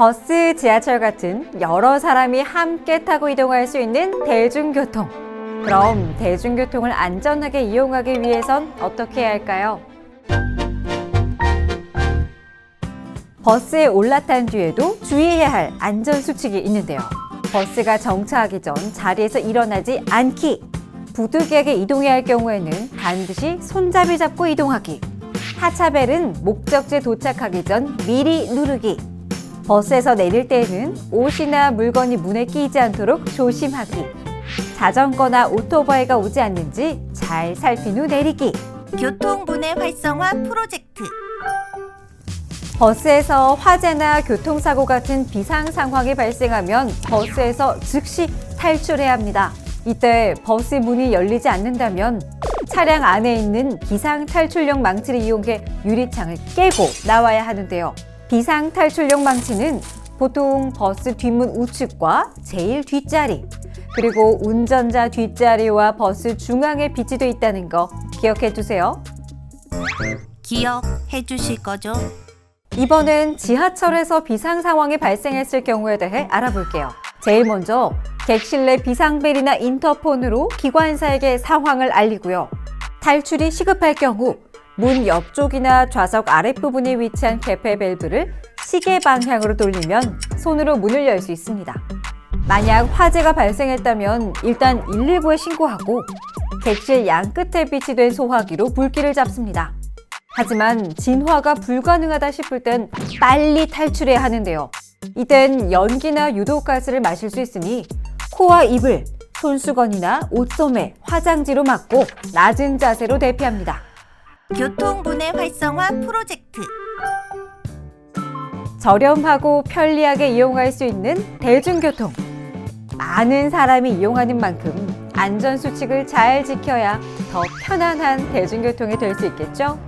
버스, 지하철 같은 여러 사람이 함께 타고 이동할 수 있는 대중교통. 그럼 대중교통을 안전하게 이용하기 위해선 어떻게 해야 할까요? 버스에 올라탄 뒤에도 주의해야 할 안전수칙이 있는데요. 버스가 정차하기 전 자리에서 일어나지 않기. 부득이하게 이동해야 할 경우에는 반드시 손잡이 잡고 이동하기. 하차벨은 목적지에 도착하기 전 미리 누르기. 버스에서 내릴 때에는 옷이나 물건이 문에 끼이지 않도록 조심하기. 자전거나 오토바이가 오지 않는지 잘 살핀 후 내리기. 교통분해 활성화 프로젝트 버스에서 화재나 교통사고 같은 비상 상황이 발생하면 버스에서 즉시 탈출해야 합니다. 이때 버스 문이 열리지 않는다면 차량 안에 있는 비상 탈출용 망치를 이용해 유리창을 깨고 나와야 하는데요. 비상 탈출용 망치는 보통 버스 뒷문 우측과 제일 뒷자리, 그리고 운전자 뒷자리와 버스 중앙에 비치돼 있다는 거 기억해 두세요. 기억해 주실 거죠? 이번엔 지하철에서 비상 상황이 발생했을 경우에 대해 알아볼게요. 제일 먼저 객실 내 비상벨이나 인터폰으로 기관사에게 상황을 알리고요. 탈출이 시급할 경우 문 옆쪽이나 좌석 아랫부분에 위치한 개폐 밸브를 시계 방향으로 돌리면 손으로 문을 열 수 있습니다. 만약 화재가 발생했다면 일단 119에 신고하고 객실 양 끝에 비치된 소화기로 불길을 잡습니다. 하지만 진화가 불가능하다 싶을 땐 빨리 탈출해야 하는데요. 이땐 연기나 유독가스를 마실 수 있으니 코와 입을 손수건이나 옷소매, 화장지로 막고 낮은 자세로 대피합니다. 교통분해 활성화 프로젝트 저렴하고 편리하게 이용할 수 있는 대중교통. 많은 사람이 이용하는 만큼 안전수칙을 잘 지켜야 더 편안한 대중교통이 될 수 있겠죠?